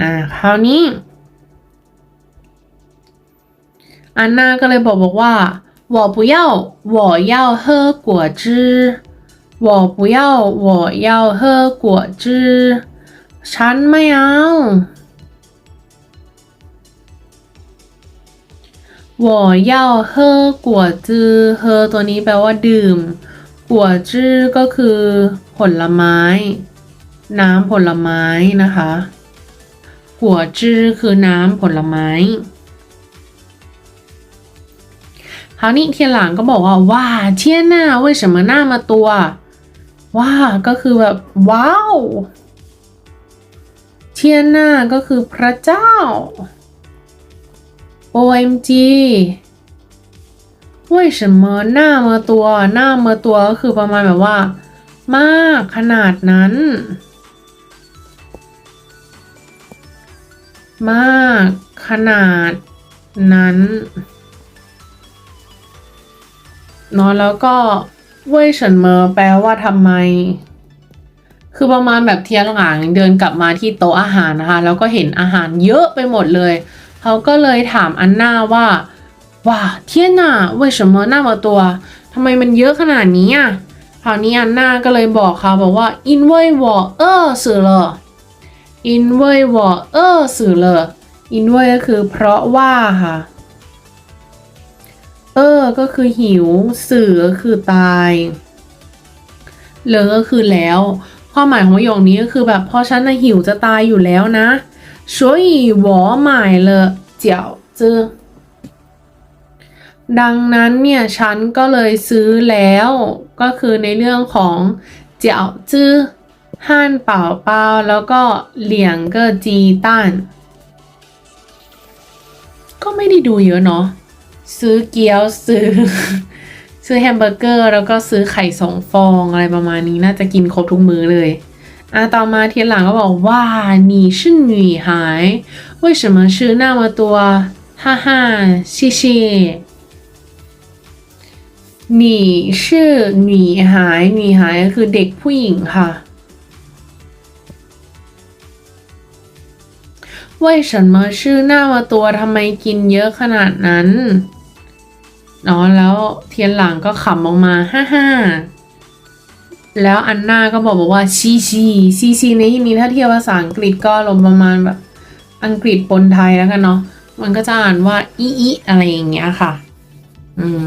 อ่าคราวนี้ อันนาก็เลยบอกบอกว่า我不要我要喝果汁我不要我要喝果汁ฉันไม่เอา我要喝果汁喝ตัวนี้แปลว่าดื่มกัวจื้อก็คือผลไม้ น้ำผลไม้นะคะ กัวจือคือน้ำผลไม้คราวนี้เทียนหลังก็บอกว่าว้าเทียนหน้าเว้ยสมหน้ามาตัวว้าก็คือแบบว้าวเทียนหน้าก็คือพระเจ้า OMG ว้ยนมหน้ามาตัวหน้ามาตัวก็คือประมาณแบบว่า มากขนาดนั้น มาก ขนาดนั้นนอนแล้วก็เว่ยเฉินเมอแปลว่าทำไม คือประมาณแบบเทียนหลังเดินกลับมาที่โต๊ะอาหารนะคะ แล้วก็เห็นอาหารเยอะไปหมดเลย เขาก็เลยถามอันนาว่าว้าเทียนน่ะเว่ยเฉินเมอหน้ามาตัวทำไมมันเยอะขนาดนี้อะคราวนี้อันนาก็เลยบอกเขาบอกว่าอินเว่ยหวอเออสื่อเหรอ 因为我饿死了因为ก็คือเพราะว่าค่ะ เออ ก็คือหิว สื่อก็คือตายเลอก็คือแล้ว ความหมายของประโยคนี้ก็คือแบบเพราะฉันน่ะหิวจะตายอยู่แล้วนะ所以我买了饺子ดังนั้นเนี่ย ฉันก็เลยซื้อแล้ว ก็คือในเรื่องของเจียวจื้อ ห่านเป่าเปาแล้วก็เหลียงเกอจีต้าน ก็ไม่ได้ดูเยอะเนาะ ซื้อเกี๊ยวซื้อ ซื้อแฮมเบอร์เกอร์ แล้วก็ซื้อไข่สองฟองอะไรประมาณนี้น่าจะกินครบทุกมื้อเลยอ่ะต่อมาทีหลังก็บอกว่า你是女孩为什么吃那么多哈哈谢谢你是女孩女孩ก็คือเด็กผู้หญิงค่ะ ว่าฉันมาชื่อหน้ามาตัวทำไมกินเยอะขนาดนั้นเนาะแล้วเทียนหลังก็ขำออกมาฮ่าฮ่าแล้วอันหน้าก็บอกบอกว่าชีชีชีชีในที่นี้ถ้าเทียบภาษาอังกฤษก็ลมประมาณแบบอังกฤษปนไทยแล้วกันเนาะมันก็จะอ่านว่าอีอีอะไรอย่างเงี้ยค่ะ อืม